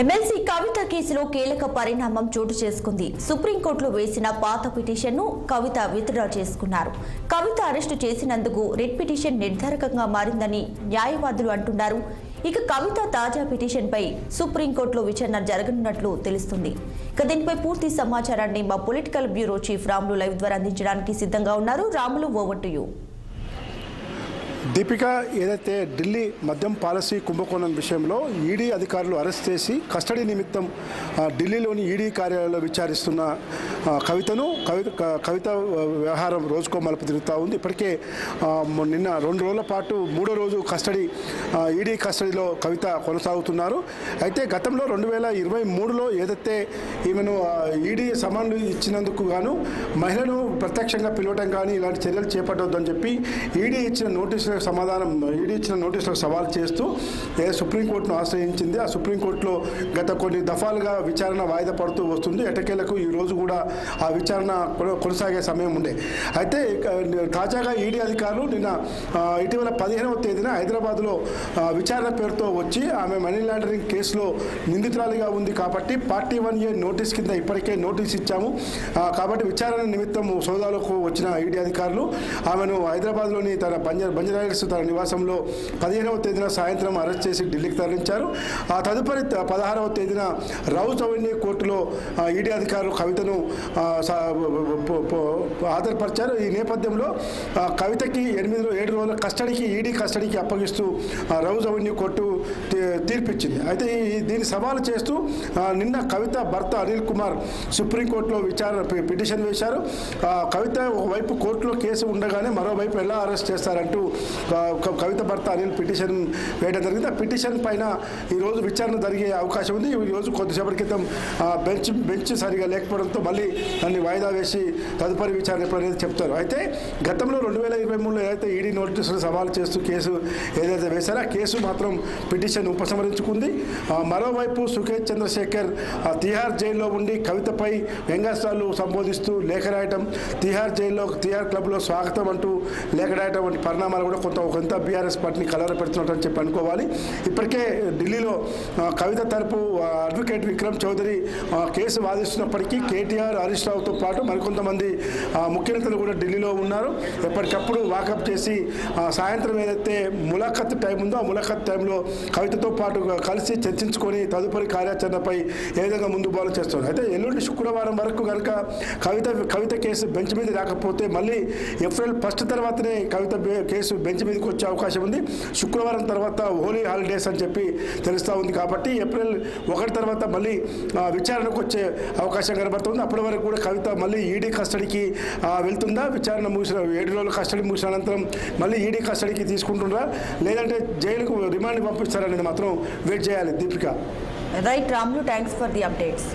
MLC కవిత కేసులో కీలక పరిణామం చోటు చేసుకుంది. సుప్రీంకోర్టులో వేసిన పాత పిటిషన్ను కవిత విత్డ్రా చేసుకున్నారు. కవిత అరెస్టు చేసినందుకు రెడ్ పిటిషన్ నిర్ధారకంగా మారిందని న్యాయవాదులు అంటున్నారు. ఇక కవిత తాజా పిటిషన్పై సుప్రీంకోర్టులో విచారణ జరగనున్నట్లు తెలుస్తుంది. ఇక దీనిపై పూర్తి సమాచారాన్ని మా political bureau chief Ramulu live ద్వారా అందించడానికి సిద్ధంగా ఉన్నారు. Ramulu over to you Deepika ఏదైతే ఢిల్లీ మద్యం పాలసీ కుంభకోణం విషయంలో ఈడీ అధికారులు అరెస్ట్ చేసి కస్టడీ నిమిత్తం ఢిల్లీలోని ఈడీ కార్యాలయంలో విచారిస్తున్న కవితను కవిత కవిత వ్యవహారం రోజుకో మలుపు తిరుగుతూ ఉంది. ఇప్పటికే నిన్న రెండు రోజుల పాటు మూడో రోజు కస్టడీ ఈడీ కస్టడీలో కవిత కొనసాగుతున్నారు. అయితే గతంలో రెండు వేల ఇరవై మూడులో ఏదైతే ఈమెను ఈడీ సమన్లు ఇచ్చినందుకు గాను మహిళను ప్రత్యక్షంగా పిలవటం కానీ ఇలాంటి చర్యలు చేపట్టవద్దని చెప్పి ఈడీ ఇచ్చిన నోటీసులకు సమాధానం ఈడీ ఇచ్చిన నోటీసులకు సవాల్ చేస్తూ ఏ సుప్రీంకోర్టును ఆశ్రయించింది? ఆ సుప్రీంకోర్టులో గత కొన్ని దఫాలుగా విచారణ వాయిదా పడుతూ వస్తుంది. ఎటకేలకు ఈ రోజు కూడా ఆ విచారణ కొనసాగే సమయం ఉండే అయితే తాజాగా ఈడీ అధికారులు నిన్న ఇటీవల పదిహేనవ తేదీన హైదరాబాద్లో విచారణ పేరుతో వచ్చి ఆమె మనీ లాండరింగ్ కేసులో నిందితురాలిగా ఉంది కాబట్టి పార్టీ వన్ ఏ నోటీస్ కింద ఇప్పటికే నోటీస్ ఇచ్చాము. కాబట్టి విచారణ నిమిత్తం సోదాలకు వచ్చిన ఈడీ అధికారులు ఆమెను హైదరాబాద్లోని తన బంజ బంజరాయిల్స్ తన నివాసంలో పదిహేనవ తేదీన సాయంత్రం అరెస్ట్ చేసి ఢిల్లీకి తరలించారు. ఆ తదుపరి పదహారవ తేదీన రౌజ్ అవెన్యూ కోర్టులో ఈడీ అధికారులు కవితను ఆధారపరిచారు ఈ నేపథ్యంలో కవితకి ఎనిమిది ఏడు రోజుల కస్టడీకి ఈడీ కస్టడీకి అప్పగిస్తూ రౌజ్ అవెన్యూ కోర్టు తీ- తీర్పిచ్చింది. అయితే ఈ దీన్ని సవాలు చేస్తూ నిన్న కవిత భర్త అనిల్ కుమార్ సుప్రీంకోర్టులో విచారణ పిటిషన్ వేశారు. కవిత ఒకవైపు కోర్టులో కేసు ఉండగానే మరోవైపు ఎలా అరెస్ట్ చేస్తారంటూ కవిత భర్త అనిల్ పిటిషన్ వేయడం జరిగింది. ఆ పిటిషన్ పైన ఈరోజు విచారణ జరిగే అవకాశం ఉంది. ఈ రోజు కొద్దిసేపటి క్రితం బెంచ్ బెంచ్ సరిగా లేకపోవడంతో మళ్ళీ దాన్ని వాయిదా వేసి తదుపరి విచారణ ఎప్పుడనేది చెప్తారు. అయితే గతంలో రెండు వేల ఇరవై మూడులో ఏదైతే ఈడీ నోటీసులు సవాల్ చేస్తూ కేసు ఏదైతే వేశారో ఆ కేసు మాత్రం పిటిషన్ ఉపసంహరించుకుంది. మరోవైపు సుఖేష్ చంద్రశేఖర్ తిహార్ జైల్లో ఉండి కవితపై వ్యంగ్యాస్త్రాలు సంబోధిస్తూ లేఖ రాయటం తిహార్ జైల్లో తిహార్ క్లబ్లో స్వాగతం అంటూ లేఖ రాయటం వంటి పరిణామాలు కూడా కొంత కొంత బీఆర్ఎస్ పార్టీని కలవర పెడుతున్నట్టు చెప్పి అనుకోవాలి. ఇప్పటికే ఢిల్లీలో కవిత తరపు అడ్వకేట్ విక్రమ్ చౌదరి కేసు వాదిస్తున్నప్పటికీ కేటీఆర్ హరీష్ రావుతో పాటు మరికొంతమంది ఆ, ముఖ్య నేతలు కూడా ఢిల్లీలో ఉన్నారు. ఎప్పటికప్పుడు వాకప్ చేసి సాయంత్రం ఏదైతే ములాఖత్ టైం ఉందో ఆ ములాఖత్ టైంలో కవితతో పాటు కలిసి చర్చించుకొని తదుపరి కార్యాచరణపై ఏ విధంగా ముందు బాలు చేస్తారు అయితే ఎల్లుండి శుక్రవారం వరకు కనుక కవిత కవిత కేసు బెంచ్ మీద రాకపోతే మళ్ళీ ఏప్రిల్ ఫస్ట్ తర్వాతనే కవిత బే- కేసు బెంచ్ మీదకి వచ్చే అవకాశం ఉంది. శుక్రవారం తర్వాత హోలీ హాలిడేస్ అని చెప్పి తెలుస్తూ ఉంది కాబట్టి ఏప్రిల్ ఒకటి తర్వాత మళ్ళీ విచారణకు వచ్చే అవకాశం కనబడుతుంది. అప్పటి వరకు కూడా కవిత మళ్ళీ ఈడీ కస్టడీకి వెళ్తుందా? విచారణ ముగిసిన ఏడు రోజులు కస్టడీ ముగిసిన అనంతరం మళ్ళీ ఈడీ కస్టడీకి తీసుకుంటుందా లేదంటే జైలుకు రిమాండ్ పంపిస్తారనేది మాత్రం వెయిట్ చేయాలి Deepika. Right Ramulu thanks for the updates